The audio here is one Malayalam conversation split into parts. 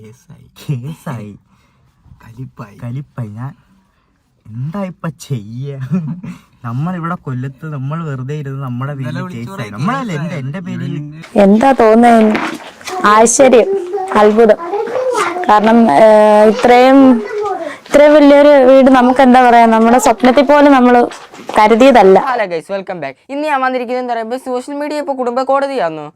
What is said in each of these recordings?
കേസായി. കേസായി. കലിപ്പായി. കലിപ്പായി. ഞാൻ എന്താ ഇപ്പൊ ചെയ്യ? നമ്മളിവിടെ കൊല്ലത്ത് നമ്മൾ വെറുതെ ഇരുന്ന് നമ്മുടെ കേസായി. നമ്മളല്ല എന്റെ എന്റെ പേരിൽ? എന്താ തോന്നുന്നത് ആശ്ചര്യം. അത്ഭുതം. കാരണം ഇത്രയും ഇത്രയും വലിയൊരു വീട് നമുക്ക് എന്താ പറയാ? നമ്മുടെ സ്വപ്നത്തിൽ പോലും നമ്മൾ കരുതിയതല്ല. ഹലോ ഗൈസ് വെൽക്കം ബാക്ക് ഇന്ന് ഞാൻ വന്നിരിക്കുന്നത് എന്താ പറയുമ്പോൾ സോഷ്യൽ മീഡിയ ഇപ്പോൾ കുടുംബ കോടതിയാണോ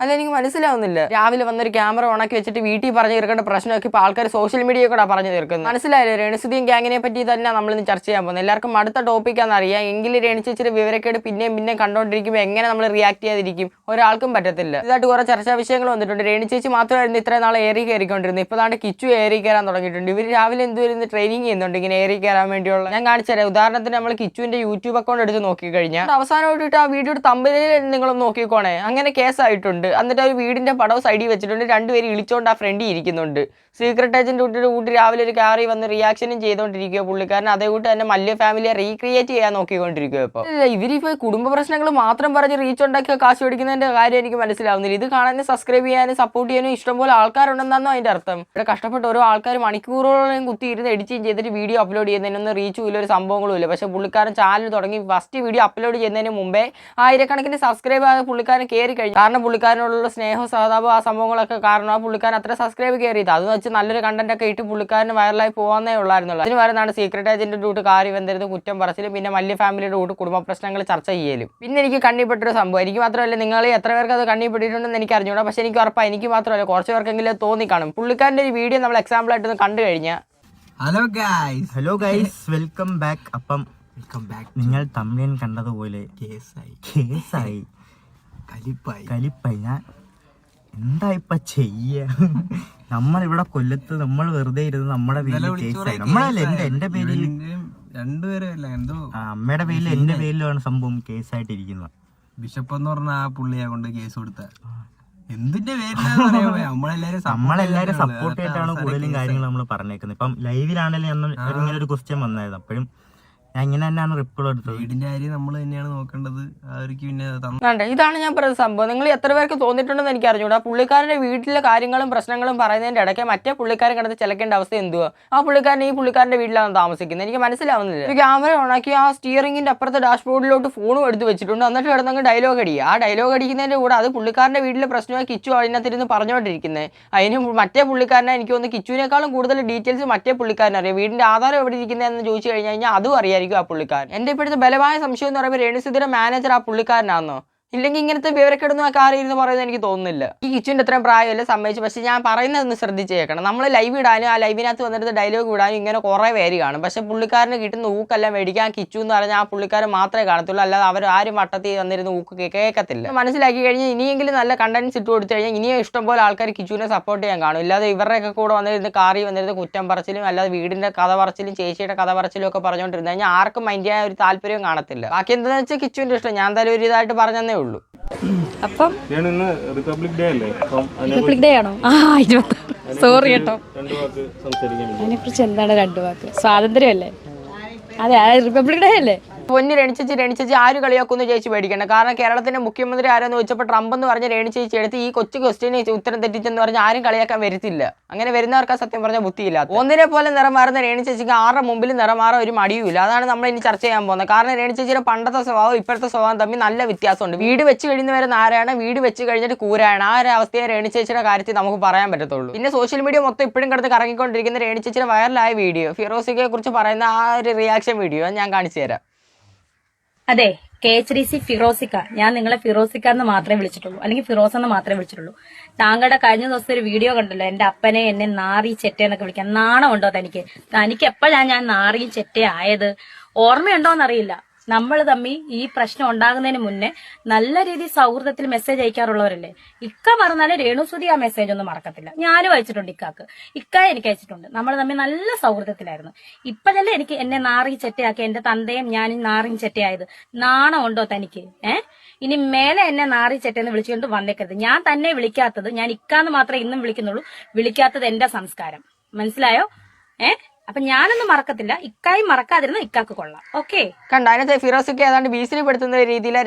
അല്ല എനിക്ക് മനസ്സിലാവുന്നില്ല. രാവിലെ വന്നൊരു ക്യാമറ ഓണാക്കി വെച്ചിട്ട് വീട്ടിൽ പറഞ്ഞു തീർക്കേണ്ട പ്രശ്നമൊക്കെ ഇപ്പോൾ ആൾക്കാർ സോഷ്യൽ മീഡിയ കൂടെ പറഞ്ഞു തീർക്കുന്നത്. മനസ്സിലായില്ലേ? രേണുസുദിയും ഗ്യാങ്ങിനെ പറ്റി തന്നെ നമ്മൾ ഇന്ന് ചർച്ച ചെയ്യാൻ പോകുന്നത്. എല്ലാവർക്കും അടുത്ത ടോപ്പിക്കാന്ന് അറിയാം. എങ്കിലും രേണുചേച്ചിയുടെ വിവരക്കേട് പിന്നെയും പിന്നെയും കണ്ടുകൊണ്ടിരിക്കുമ്പോൾ എങ്ങനെ നമ്മൾ റിയാക്ട് ചെയ്യാതിരിക്കും? ഒരാൾക്കും പറ്റത്തില്ല. ഇതായിട്ട് കുറേ ചർച്ചാ വിഷയങ്ങൾ വന്നിട്ടുണ്ട്. രേണുചേച്ചി മാത്രമായിരുന്നു ഇത്രയും നാളെ ഏറി കയറിക്കൊണ്ടിരുന്നത്. ഇപ്പോൾ താണ്ട് കിച്ചു ഏറി കയറാൻ തുടങ്ങിയിട്ടുണ്ട്. ഇവർ രാവിലെ എന്തുവരുന്ന ട്രെയിനിങ് ചെയ്യുന്നുണ്ട് ഇങ്ങനെ ഏറി കയറാൻ വേണ്ടിയുള്ള? ഞാൻ കാണിച്ചുതരാം ഉദാഹരണത്തിന് നമ്മൾ കിച്ചുവിന്റെ യൂട്യൂബ് അക്കൗണ്ട് എടുത്ത് നോക്കിക്കഴിഞ്ഞാൽ അവസാനമായിട്ട് ആ വീഡിയോ തമ്പനിൽ നിങ്ങളൊന്ന് നോക്കിക്കോണേ. അങ്ങനെ കേസായിട്ടുണ്ട് എന്നിട്ട് ഒരു വീടിന്റെ പടവ് സൈഡിൽ വെച്ചിട്ടുണ്ട്. രണ്ടുപേരും ഇളിച്ചോണ്ട് ആ ഫ്രണ്ടിൽ ഇരിക്കുന്നുണ്ട്. സീക്രട്ട് ഏജന്റ് കുട്ടിയുടെ കൂട്ടി രാവിലെ ഒരു കാറി വന്ന് റിയാക്ഷനും ചെയ്തുകൊണ്ടിരിക്കുക പുള്ളിക്കാരൻ. അതേ കൂട്ട് തന്നെ മല്യ ഫാമിലിയെ റീക്രിയേറ്റ് ചെയ്യാൻ നോക്കിക്കൊണ്ടിരിക്കുക ഇപ്പോൾ ഇവരിപ്പോ കുടുംബ പ്രശ്നങ്ങൾ മാത്രം പറഞ്ഞ് റീച്ച് ഉണ്ടാക്കിയ കാശ് മേടിക്കുന്നതിന്റെ കാര്യം എനിക്ക് മനസ്സിലാവുന്നില്ല. ഇത് കാണാൻ സബ്സ്ക്രൈബ് ചെയ്യാനും സപ്പോർട്ട് ചെയ്യാനും ഇഷ്ടംപോലെ ആൾക്കാരുണ്ടെന്നാണോ അതിന്റെ അർത്ഥം? ഇവിടെ കഷ്ടപ്പെട്ട് ഓരോ ആൾക്കാർ മണിക്കൂറുകളോളം കുത്തി ഇരുന്ന് എഡിറ്റിങ് ചെയ്തിട്ട് വീഡിയോ അപ്ലോഡ് ചെയ്യുന്നതിനൊന്നും റീച്ചും ഇല്ല ഒരു സംഭവങ്ങളും ഇല്ല. പക്ഷേ പുള്ളിക്കാരൻ ചാനൽ തുടങ്ങി ഫസ്റ്റ് വീഡിയോ അപ്ലോഡ് ചെയ്യുന്നതിന് മുമ്പേ ആയിരക്കണക്കിന് സബ്സ്ക്രൈബ് ആയ പുള്ളിക്കാരൻ കയറി കഴിഞ്ഞു. കാരണം പുള്ളിക്കാരനോടുള്ള സ്നേഹവും സഹതാപം ആ സംഭവങ്ങളൊക്കെ കാരണം പുള്ളിക്കാരൻ അത്ര സബ്സ്ക്രൈബ് കയറിയത് അത് വെച്ച് നല്ലൊരു കണ്ടന്റ് ഒക്കെ ഇട്ട് പുള്ളിക്കാരന് വൈറലായി പോകാന്നേ ഉള്ളായിരുന്നുള്ളൂ. അതിന് വരുന്നതാണ് സീക്രട്ട് ഏജന്റിന്റെ കൂട്ട് കാര്യം എന്തായിരുന്നു കുറ്റം പറച്ചിലും പിന്നെ മല്യ ഫാമിലിയുടെ കൂട്ട് കുടുംബ പ്രശ്നങ്ങൾ ചർച്ച ചെയ്യലും. പിന്നെ എനിക്ക് കണ്ണിപ്പെട്ടൊരു സംഭവം. എനിക്ക് മാത്രമല്ല നിങ്ങൾ എത്ര പേർക്ക് അത് കണ്ണിപ്പെട്ടിട്ടുണ്ടെന്ന് എനിക്ക് അറിഞ്ഞൂടാ. പക്ഷെ എനിക്ക് ഉറപ്പാണ് എനിക്ക് മാത്രമല്ല കുറച്ച് പേർക്കെങ്കിലും തോന്നി തോന്നിക്കാണും പുള്ളിക്കാരന്റെ ഒരു വീഡിയോ നമ്മൾ എക്സാമ്പിൾ ആയിട്ട് കണ്ടു കഴിഞ്ഞാൽ hello guys hello guys welcome back അപ്പം വെൽക്കം ബാക്ക് നിങ്ങൾ തമിഴൻ കണ്ടതുപോലെ കേസായി കേസായി കലിപ്പായി. കലിപ്പായി. ഞാൻ എന്താ ഇപ്പൊ ചെയ്യ? നമ്മളിവിടെ കൊല്ലത്ത് നമ്മൾ വെറുതെ ഇരുന്ന് നമ്മുടെ കേസായി. നമ്മളല്ല എന്റെ എന്റെ പേരിൽ രണ്ടുപേരല്ല എന്തോ അമ്മയുടെ പേരിൽ എന്റെ പേരിലാണ് സംഭവം കേസായിട്ടിരിക്കുന്നത്. ബിഷപ്പ് എന്ന് പറഞ്ഞ ആ പുള്ളിയെ കൊണ്ട് കേസ് കൊടുത്ത. എന്തിന്റെ? നമ്മളെല്ലാരും നമ്മളെല്ലാരും സപ്പോർട്ട് അതൊക്കെ കൂടുതലും കാര്യങ്ങൾ നമ്മൾ പറഞ്ഞേക്കുന്നത്. ഇപ്പം ലൈവിലാണെങ്കിലും ഇങ്ങനെ ഒരു ക്വസ്റ്റ്യൻ വന്നായിരുന്നു അപ്പോഴും ഞാൻ ഇങ്ങനെ തന്നെയാണ് റിപ്ലൈ എടുത്തത്? വീടിന്റെ കാര്യം നമ്മൾ തന്നെയാണ് നോക്കേണ്ടത്. അവർക്ക് പിന്നെ വേണ്ട ഇതാണ് ഞാൻ പറഞ്ഞ സംഭവം. നിങ്ങൾ എത്ര പേർക്ക് തോന്നിയിട്ടുണ്ടെന്ന് എനിക്ക് അറിഞ്ഞൂടാ പുള്ളിക്കാരന്റെ വീട്ടിലെ കാര്യങ്ങളും പ്രശ്നങ്ങളും പറയുന്നതിന്റെ ഇടയ്ക്ക് മറ്റേ പുള്ളിക്കാരൻ കിടന്ന് ചിലക്കേണ്ട അവസ്ഥ എന്തുവാ? ആ പുള്ളിക്കാരൻ ഈ പുള്ളിക്കാരന്റെ വീട്ടിലാണ് താമസിക്കുന്നത്. എനിക്ക് മനസ്സിലാവുന്നില്ല. ഒരു ക്യാമറ ഓണാക്കി ആ സ്റ്റിയറിംഗിന്റെ അപ്പുറത്തെ ഡാഷ്ബോർഡിലോട്ട് ഫോണും എടുത്ത് വെച്ചിട്ടുണ്ട്. എന്നിട്ട് കിടന്നങ്ങ് ഡയലോഗ് അടി ആ ഡയലോഗ് അടിക്കുന്നതിന്റെ കൂടെ അത് പുള്ളിക്കാരന്റെ വീട്ടിലെ പ്രശ്നമായി കിച്ചു അതിനകത്തിരുന്ന് പറഞ്ഞുകൊണ്ടിരിക്കുന്നത്. അതിന് മറ്റേ പുള്ളിക്കാരനെ എനിക്ക് തോന്നുന്നു കിച്ചുവിനേക്കാളും കൂടുതൽ ഡീറ്റെയിൽസ് മറ്റേ പുള്ളിക്കാരൻ അറിയാം വീടിന്റെ ആധാരം എവിടെ ഇരിക്കുന്നതെന്ന് ചോദിച്ചു കഴിഞ്ഞു കഴിഞ്ഞാൽ അതും അറിയായിരിക്കും ആ പുള്ളിക്കാരൻ. എന്റെ ഇപ്പോഴത്തെ ബലമായ സംശയം എന്ന് പറയുമ്പോൾ രേണുസുധിയുടെ മാനേജർ ആ പുള്ളിക്കാരനാണോ ഇല്ലെങ്കിൽ ഇങ്ങനത്തെ വിവരക്കെടുന്ന ഒക്കെ ഇരുന്ന് പറയുന്നത് എനിക്ക് തോന്നുന്നില്ല. ഈ കിച്ചുവിന്റെ അത്രയും പ്രായമല്ല സമ്മതിച്ചു. പക്ഷേ ഞാൻ പറയുന്നതൊന്ന് ശ്രദ്ധിച്ചേക്കണം. നമ്മൾ ലൈവ് ഇടാനും ആ ലൈവിനകത്ത് വന്നിട്ട് ഡയലോഗ് ഇടാനും ഇങ്ങനെ കുറേ പേര് കാണും. പക്ഷെ പുള്ളിക്കാരന് കിട്ടുന്ന ഊക്കെല്ലാം മേടിക്കാൻ കിച്ചു എന്ന് പറഞ്ഞാൽ ആ പുള്ളിക്കാരൻ മാത്രമേ കാണത്തുള്ളൂ. അല്ലാതെ അവർ ആരും വട്ടത്തിൽ വന്നിരുന്ന് ഊക്ക് കേൾക്കത്തില്ല മനസ്സിലാക്കി കഴിഞ്ഞാൽ ഇനിയെങ്കിലും നല്ല കണ്ടന്റ്സ് ഇട്ട് കൊടുത്തു കഴിഞ്ഞാൽ ഇനിയും ഇഷ്ടംപോലെ ആൾക്കാർ കിച്ചുവിനെ സപ്പോർട്ട് ചെയ്യാൻ കാണും. ഇല്ലാതെ ഇവരുടെയൊക്കെ കൂടെ വന്നിരുന്ന് കാറി വന്നിരുന്ന് കുറ്റം പറച്ചിലും അല്ലാതെ വീടിന്റെ കഥ പറച്ചിലും ചേച്ചിയുടെ കഥ പറച്ചിലും ഒക്കെ പറഞ്ഞുകൊണ്ടിരുന്നു കഴിഞ്ഞാൽ ആർക്കും മൈൻഡ് ചെയ്യാൻ ഒരു താല്പര്യവും കാണത്തില്ല. ബാക്കി എന്താണെന്ന് വെച്ചാൽ കിച്ചുവിന്റെ ഇഷ്ടം. ഞാൻ എന്തായാലും ഒരു ഇതായിട്ട് പറഞ്ഞതേ ഉള്ളൂ. അപ്പം ഞാൻ റിപ്പബ്ലിക് ഡേ അല്ലേ? അപ്പം റിപ്പബ്ലിക് ഡേ ആണോ? ആ ഇരുപത്തി സോറി കേട്ടോ. അതിനെ അതിനെക്കുറിച്ച് എന്താണ് രണ്ടു വാക്ക്? സ്വാതന്ത്ര്യമല്ലേ അതെ അത് റിപ്പബ്ലിക് ഡേ അല്ലേ? പൊന്ന് രണിച്ചേച്ചി രണിച്ചേച്ചി ആര് കളിയാക്കുന്നു ചേച്ചി പേടിക്കണ്ട. കാരണം കേരളത്തിന്റെ മുഖ്യമന്ത്രി ആരെന്ന് ചോദിച്ചപ്പോൾ ട്രംപ് എന്ന് പറഞ്ഞ രണിച്ചേച്ചി എടുത്ത് ഈ കൊച്ചു ക്വസ്റ്റ്യന് ഉത്തരം തെറ്റിച്ചെന്ന് പറഞ്ഞ് ആരും കളിയാക്കാൻ വരത്തില്ല. അങ്ങനെ വരുന്നവർക്ക് സത്യം പറഞ്ഞ ബുദ്ധിയില്ല ഒന്നിനെ പോലെ നിറം മാറുന്ന രണിച്ചേച്ചിക്ക് ആരുടെ മുമ്പിൽ നിറം മാറാൻ ഒരു മടിയുമില്ല അതാണ് നമ്മൾ ഇനി ചർച്ച ചെയ്യാൻ പോകുന്നത്. കാരണം രണിച്ചേച്ചിയുടെ പണ്ടത്തെ സ്വഭാവം ഇപ്പോഴത്തെ സ്വഭാവം തമ്മിൽ നല്ല വ്യത്യാസമുണ്ട്. വീട് വെച്ച് കഴിയുന്നവരെ നാരായണ വീട് വെച്ച് കഴിഞ്ഞിട്ട് കൂരാണ്. ആ ഒരു അവസ്ഥയെ രണിച്ചേച്ചിയുടെ കാര്യത്തിൽ നമുക്ക് പറയാൻ പറ്റത്തുള്ളൂ. പിന്നെ സോഷ്യൽ മീഡിയ മൊത്തം ഇപ്പോഴും കിടന്ന് കറങ്ങിക്കൊണ്ടിരിക്കുന്ന രണിച്ചേച്ചിയുടെ വൈറലായ വീഡിയോ ഫിറോസിക്കയെ കുറിച്ച് പറയുന്ന ആ ഒരു റിയാക്ഷൻ വീഡിയോ ഞാൻ കാണിച്ചു തരാം. അതെ കെ എച്ച് ഡി സി ഫിറോസിക്ക ഞാൻ നിങ്ങളെ ഫിറോസിക്ക എന്ന് മാത്രമേ വിളിച്ചിട്ടുള്ളൂ. അല്ലെങ്കിൽ ഫിറോസ് എന്ന് മാത്രമേ വിളിച്ചിട്ടുള്ളൂ. താങ്കളുടെ കഴിഞ്ഞ ദിവസം ഒരു വീഡിയോ കണ്ടല്ലോ? എന്റെ അപ്പനെ എന്നെ നാറി ചെറ്റ എന്നൊക്കെ വിളിക്കാൻ നാണമുണ്ടോ തനിക്ക്? തനിക്ക് എപ്പോഴാണ് ഞാൻ നാറിയും ചെറ്റ ആയത്? ഓർമ്മയുണ്ടോന്നറിയില്ല. നമ്മൾ തമ്മിൽ ഈ പ്രശ്നം ഉണ്ടാകുന്നതിന് മുന്നേ നല്ല രീതിയിൽ സൗഹൃദത്തിൽ മെസ്സേജ് അയക്കാറുള്ളവരല്ലേ ഇക്ക പറഞ്ഞാൽ രേണുസുതി ആ മെസ്സേജ് ഒന്നും മറക്കത്തില്ല. ഞാനും അയച്ചിട്ടുണ്ട് ഇക്കാക്ക്. ഇക്ക എനിക്ക് അയച്ചിട്ടുണ്ട്. നമ്മൾ തമ്മിൽ നല്ല സൗഹൃദത്തിലായിരുന്നു. ഇപ്പോഴല്ലേ എനിക്ക് എന്നെ നാറി ചെറ്റയാക്കി എന്റെ തന്തയും ഞാനും നാറിയും ചെറ്റയായത്. നാണമുണ്ടോ തനിക്ക്? ഏ? ഇനി മേലെ എന്നെ നാറി ചെറ്റെന്ന് വിളിച്ചുകൊണ്ട് വന്നേക്കരുത്. ഞാൻ തന്നെ വിളിക്കാത്തത് ഞാൻ ഇക്കാന്ന് മാത്രമേ ഇന്നും വിളിക്കുന്നുള്ളൂ. വിളിക്കാത്തത് എന്റെ സംസ്കാരം. മനസ്സിലായോ? ഏ? അപ്പൊ ഞാനൊന്നും മറക്കത്തില്ല. ഇക്കായും മറക്കാതിരുന്ന ഇക്കാക്ക് കൊള്ളാം. ഓക്കെ കണ്ട? അതിനകത്ത് ഫിറോസൊക്കെ ഏതാണ്ട് ബീസിൽ പെടുത്തുന്ന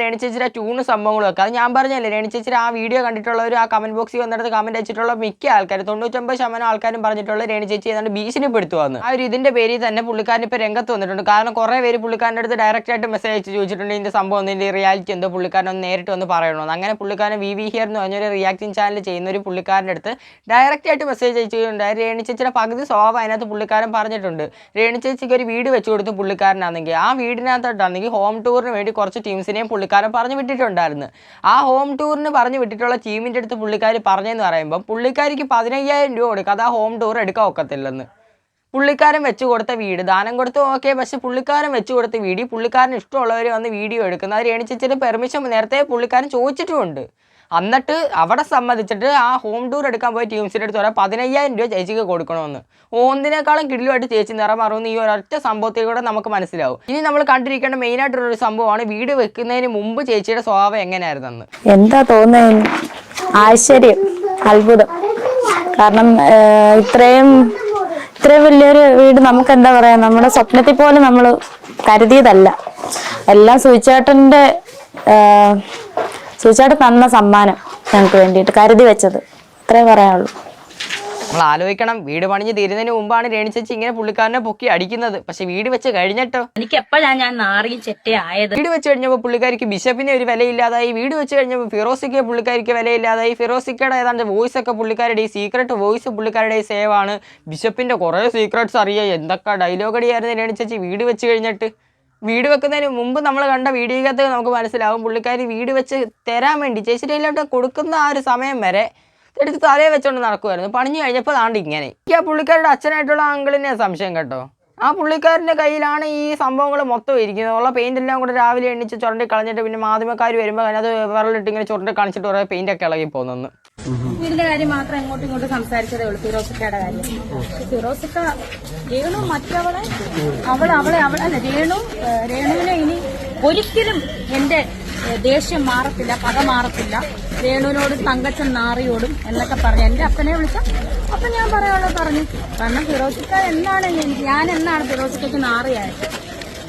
രേണു ചേച്ചിയുടെ ട്യൂണ് സംഭവങ്ങളും ഒക്കെ അത് ഞാൻ പറഞ്ഞല്ലേ രേണി ചേച്ചി ആ വീഡിയോ കണ്ടിട്ടുള്ളവർ ആ കമന്റ് ബോക്സിൽ വന്നിടത്ത് കമന്റ് അയച്ചിട്ടുള്ള മിക്ക ആൾക്കാരും തൊണ്ണൂറ്റൊമ്പത് ശതമാനം ആൾക്കാരും പറഞ്ഞിട്ടുള്ള രേണി ചേച്ചി ഏതാണ്ട് ഭീഷണിപ്പെടുത്തുവാന്ന് ആ ഒരു ഇതിന്റെ പേരിൽ തന്നെ പുള്ളിക്കാരൻ ഇപ്പൊ രംഗത്ത് വന്നിട്ടുണ്ട്. കാരണം കുറെ പേര് പുള്ളിക്കാരന്റെ അടുത്ത് ഡയറക്റ്റ് ആയിട്ട് മെസ്സേജ് അയച്ച് ചോദിച്ചിട്ടുണ്ട് ഇതിന്റെ സംഭവം ഇതിന്റെ റിയാലിറ്റി എന്തോ പുള്ളിക്കാരൻ ഒന്ന് നേരിട്ട് ഒന്ന് പറയണമെന്ന് അങ്ങനെ പുള്ളിക്കാരൻ വി വി ഹിയർ എന്ന് പറഞ്ഞൊരു റിയാക്ടിങ് ചാനൽ ചെയ്യുന്ന ഒരു പുള്ളിക്കാരന്റെ അടുത്ത് ഡയറക്റ്റ് ആയിട്ട് മെസ്സേജ് അയച്ചിട്ടുണ്ട് രേണി ചേച്ചിയുടെ പകുതി സ്വഭാവം അതിനകത്ത് പുള്ളിക്കാരൻ പറഞ്ഞിട്ടുണ്ട്. രേണു ചേച്ചിക്ക് ഒരു വീട് വെച്ചു കൊടുത്ത് പുള്ളിക്കാരനാണെങ്കിൽ ആ വീടിനകത്തോട്ടാണെങ്കിൽ ഹോം ടൂറിന് വേണ്ടി കുറച്ച് ടീംസിനെയും പുള്ളിക്കാരൻ പറഞ്ഞു വിട്ടിട്ടുണ്ടായിരുന്നു. ആ ഹോം ടൂറിന് പറഞ്ഞു വിട്ടിട്ടുള്ള ടീമിന്റെ അടുത്ത് പുള്ളിക്കാർ പറഞ്ഞെന്ന് പറയുമ്പോൾ പുള്ളിക്കാരിക്ക് പതിനയ്യായിരം രൂപ കൊടുക്കുക അത് ആ ഹോം ടൂർ എടുക്കാൻ ഒക്കത്തില്ലെന്ന്. പുള്ളിക്കാരൻ വെച്ച് കൊടുത്ത വീട് ദാനം കൊടുത്തു ഓക്കെ പക്ഷെ പുള്ളിക്കാരൻ വെച്ച് കൊടുത്ത വീഡിയോ പുള്ളിക്കാരൻ ഇഷ്ടമുള്ളവർ വന്ന് വീഡിയോ എടുക്കുന്നത് അത് രേണിച്ചിട്ട് പെർമിഷൻ നേരത്തെ പുള്ളിക്കാരൻ ചോദിച്ചിട്ടുമുണ്ട്. എന്നിട്ട് അവിടെ സമ്മതിച്ചിട്ട് ആ ഹോം ടൂർ എടുക്കാൻ പോയി ടീംസിന്റെ അടുത്ത് പറയാം പതിനയ്യായിരം രൂപ ചേച്ചിക്ക് കൊടുക്കണമെന്ന്. ഒന്നിനേക്കാളും കിടിലുമായിട്ട് ചേച്ചി നിറമാറുമെന്ന് ഈ ഒരൊറ്റ സംഭവത്തിൽ കൂടെ നമുക്ക് മനസ്സിലാവും. ഇനി നമ്മൾ കണ്ടിരിക്കേണ്ട മെയിൻ ആയിട്ടുള്ള ഒരു സംഭവമാണ് വീട് വെക്കുന്നതിന് മുമ്പ് ചേച്ചിയുടെ സ്വഭാവം എങ്ങനെയായിരുന്നെന്ന്. എന്താ തോന്നുന്നത് ആശ്ചര്യം അത്ഭുതം. കാരണം ഇത്രയും ഇത്രയും വലിയൊരു വീട് നമുക്ക് എന്താ പറയാ നമ്മുടെ സ്വപ്നത്തിൽ പോലും നമ്മൾ കരുതിയതല്ല. എല്ലാം സൂചേട്ടന്റെ സൂചേട്ടൻ തന്ന സമ്മാനം ഞങ്ങൾക്ക് വേണ്ടിയിട്ട് കരുതി വെച്ചത്. അത്രേ പറയാനുള്ളൂ. നമ്മൾ ആലോചിക്കണം. വീട് പണിഞ്ഞ് തീരുന്നതിന് മുമ്പാണ് രേണിച്ചേച്ചി ചേച്ചി ഇങ്ങനെ പുള്ളിക്കാരനെ പൊക്കി അടിക്കുന്നത്. പക്ഷെ വീട് വെച്ച് കഴിഞ്ഞിട്ടോ? എനിക്ക് എപ്പോഴാണ് ഞാൻ നാറിയും ചെറ്റയായത് വീട് വെച്ച് കഴിഞ്ഞപ്പോൾ പുള്ളിക്കാരിക്ക് ബിഷപ്പിനെ ഒരു വിലയില്ലാതായി. വീട് വെച്ച് കഴിഞ്ഞപ്പോൾ ഫിറോസിക്ക് പുള്ളിക്കാരിക്ക് വിലയില്ലാതായി. ഫിറോസിക്കയുടെ ഏതാണ്ട് വോയിസ് ഒക്കെ പുള്ളിക്കാരുടെ ഈ സീക്രട്ട് വോയിസ് പുള്ളിക്കാരുടെ സേവാണ് സേവ് ആണ്. ബിഷപ്പിന്റെ കുറേ സീക്രട്സ് അറിയാം. എന്തൊക്കെ ഡയലോഗ് അടിയായിരുന്നു രേണു ചേച്ചി വീട് വെച്ച് കഴിഞ്ഞിട്ട്? വീട് വെക്കുന്നതിന് മുമ്പ് നമ്മൾ കണ്ട വീഡിയോക്കകത്ത് നമുക്ക് മനസ്സിലാവും. പുള്ളിക്കാരി വീട് വെച്ച് തരാൻ വേണ്ടി ചേച്ചിയുടെ കയ്യിലോട്ട് കൊടുക്കുന്ന ആ ഒരു സമയം വരെ എടുത്ത് തലയെ വെച്ചോണ്ട് നടക്കുമായിരുന്നു പണിഞ്ഞു കഴിഞ്ഞപ്പോൾ ആണ്ട് ഇങ്ങനെ. എനിക്ക് ആ പുള്ളിക്കാരുടെ അച്ഛനായിട്ടുള്ള അങ്കിളിനെ സംശയം കേട്ടോ. ആ പുള്ളിക്കാരന്റെ കയ്യിലാണ് ഈ സംഭവങ്ങൾ മൊത്തം ഇരിക്കുന്നത്. ഉള്ള പെയിന്റ് എല്ലാം കൂടെ രാവിലെ എണ്ണിച്ച് ചുരണ്ടി കളഞ്ഞിട്ട് പിന്നെ മാധ്യമക്കാർ വരുമ്പോൾ അതിനകത്ത് വിരലിട്ട് ഇങ്ങനെ ചുരണ്ടി കളിച്ചിട്ട് കുറേ പെയിന്റ് ഒക്കെ ഇളകി പോകുന്നു ഇതിന്റെ കാര്യം മാത്രം എങ്ങോട്ടും ഇങ്ങോട്ടും സംസാരിച്ചതേ ഉള്ളൂ. ഫിറോസിക്കയുടെ കാര്യം. ഫിറോസിക്ക രേണു മറ്റവളെ അവളെ അവളെ അവളെ അല്ല രേണു രേണുവിനെ ഇനി ഒരിക്കലും എന്റെ ദേഷ്യം മാറത്തില്ല പക മാറത്തില്ല. വേണുവിനോടും തങ്കച്ചൻ നാറിയോടും എന്നൊക്കെ പറഞ്ഞു എന്റെ അപ്പനെ വിളിച്ച അപ്പൊ ഞാൻ പറയാനുള്ളത് പറഞ്ഞു കാരണം ഫിറോസിക്ക എന്നാണ് ഞാൻ എന്നാണ് ഫിറോസിക്കയ്ക്ക് നാറിയായത്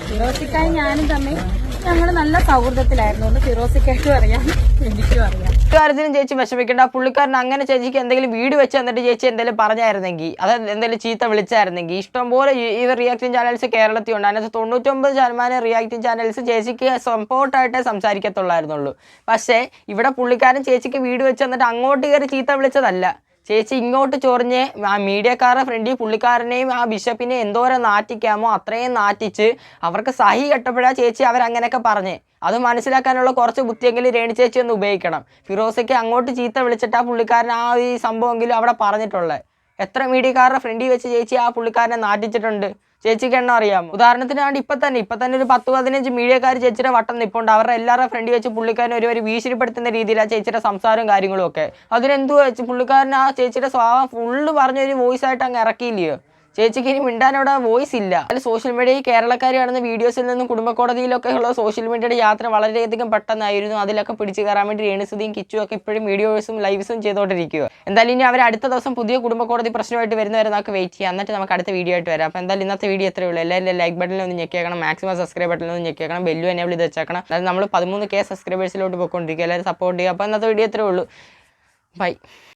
ഫിറോസിക്കായ ഞാനും തമ്മിൽ ഞങ്ങൾ നല്ല സൗഹൃദത്തിലായിരുന്നു. ഫിറോസിക്കായിട്ടും അറിയാം എനിക്കും അറിയാം. കാര്യത്തിനും ചേച്ചി വിഷമിക്കേണ്ട. പുള്ളിക്കാരൻ അങ്ങനെ ചേച്ചിക്ക് എന്തെങ്കിലും വീട് വെച്ച് തന്നിട്ട് ചേച്ചി എന്തെങ്കിലും പറഞ്ഞായിരുന്നെങ്കിൽ അതായത് എന്തെങ്കിലും ചീത്ത വിളിച്ചായിരുന്നെങ്കിൽ ഇഷ്ടംപോലെ ഈ- റിയാക്ടിങ് ചാനൽസ് കേരളത്തിൽ ഉണ്ട്. അതിനകത്ത് തൊണ്ണൂറ്റൊമ്പത് ശതമാനം റിയാക്ടിങ് ചാനൽസ് ചേച്ചിക്ക് സപ്പോർട്ടായിട്ടേ സംസാരിക്കത്തുള്ളായിരുന്നുള്ളൂ. പക്ഷേ ഇവിടെ പുള്ളിക്കാരൻ ചേച്ചിക്ക് വീട് വെച്ച് തന്നിട്ട് അങ്ങോട്ട് കയറി ചീത്ത വിളിച്ചതല്ല. ചേച്ചി ഇങ്ങോട്ട് ചൊറിഞ്ഞ് ആ മീഡിയക്കാരുടെ ഫ്രണ്ടി പുള്ളിക്കാരനെയും ആ ബിഷപ്പിനെ എന്തോരം നാറ്റിക്കാമോ അത്രയും നാറ്റിച്ച് അവർക്ക് സഹി കെട്ടപ്പോഴാ ചേച്ചി അവരങ്ങനെയൊക്കെ പറഞ്ഞേ. അത് മനസ്സിലാക്കാനുള്ള കുറച്ച് ബുദ്ധിയെങ്കിലും രേണി ചേച്ചി ഒന്ന് ഉപയോഗിക്കണം. ഫിറോസയ്ക്ക് അങ്ങോട്ട് ചീത്ത വിളിച്ചിട്ട് ആ പുള്ളിക്കാരൻ ആ ഈ സംഭവമെങ്കിലും അവിടെ പറഞ്ഞിട്ടുള്ളത് എത്ര മീഡിയക്കാരുടെ ഫ്രണ്ടി വെച്ച് ചേച്ചി ആ പുള്ളിക്കാരനെ നാട്ടിച്ചിട്ടുണ്ട് ചേച്ചിക്ക് എണ്ണം അറിയാമോ? ഉദാഹരണത്തിന് വേണ്ടി ഇപ്പൊ തന്നെ ഇപ്പൊ തന്നെ ഒരു പത്ത് പതിനഞ്ച് മീഡിയക്കാർ ചേച്ചിയുടെ വട്ടം നിപ്പുണ്ട്. അവരുടെ എല്ലാവരുടെ ഫ്രണ്ട് വെച്ച് പുള്ളിക്കാരൻ ഒരു ഒരു ഭീഷണിപ്പെടുത്തുന്ന രീതിയിലാണ് ചേച്ചിയുടെ സംസാരവും കാര്യങ്ങളും ഒക്കെ. അതിനെന്തു വെച്ച് പുള്ളിക്കാരൻ ആ ചേച്ചിയുടെ സ്വഭാവം ഫുള്ള് പറഞ്ഞൊരു വോയിസ് ആയിട്ട് അങ്ങ് ഇറക്കിയില്ലയോ? ചേച്ചിക്ക് ഇനി മിണ്ടാൻ അവിടെ വോയിസ് ഇല്ല. അതിൽ സോഷ്യൽ മീഡിയയിൽ കേരളക്കാർ കാണുന്ന വീഡിയോസിൽ നിന്നും കുടുംബക്കോടതിയിലൊക്കെ ഉള്ള സോഷ്യൽ മീഡിയയുടെ യാത്ര വളരെയധികം പെട്ടെന്നായിരുന്നു. അതിലൊക്കെ പിടിച്ചു കയറാൻ വേണ്ടി രേണുസുതിയും കിച്ചും ഒക്കെ ഇപ്പോഴും വീഡിയോസും ലൈവ്സും ചെയ്തുകൊണ്ടിരിക്കുക എന്തായാലും ഇനി അവർ അടുത്ത ദിവസം പുതിയ കുടുംബ കോടതി പ്രശ്നമായിട്ട് വരുന്നവരെ നമുക്ക് വെയിറ്റ് ചെയ്യാം. എന്നിട്ട് നമുക്ക് അടുത്ത വീഡിയോ ആയിട്ട് വരാം. അപ്പോൾ എന്തായാലും ഇന്നത്തെ വീഡിയോ എത്രയേ ഉള്ളൂ. എല്ലാവരും ലൈക്ക് ബട്ടണിൽ ഒന്ന് ഞെക്കിയേക്കണം മാക്സിമം സബ്സ്ക്രൈബ് ബട്ടണിൽ ഒന്ന് ഞെക്കിയേക്കണം ബെല്ലു എനേബിൾ ചെയ്ത് വെച്ചേക്കണം. അതായത് നമ്മൾ പതിമൂന്ന് കെ സബ്സ്ക്രൈബേഴ്സിലോട്ട് പോയിക്കൊണ്ടിരിക്കുക എല്ലാവരും സപ്പോർട്ട് ചെയ്യുക. അപ്പോൾ ഇന്നത്തെ വീഡിയോ എത്രയേ ഉള്ളൂ. ബൈ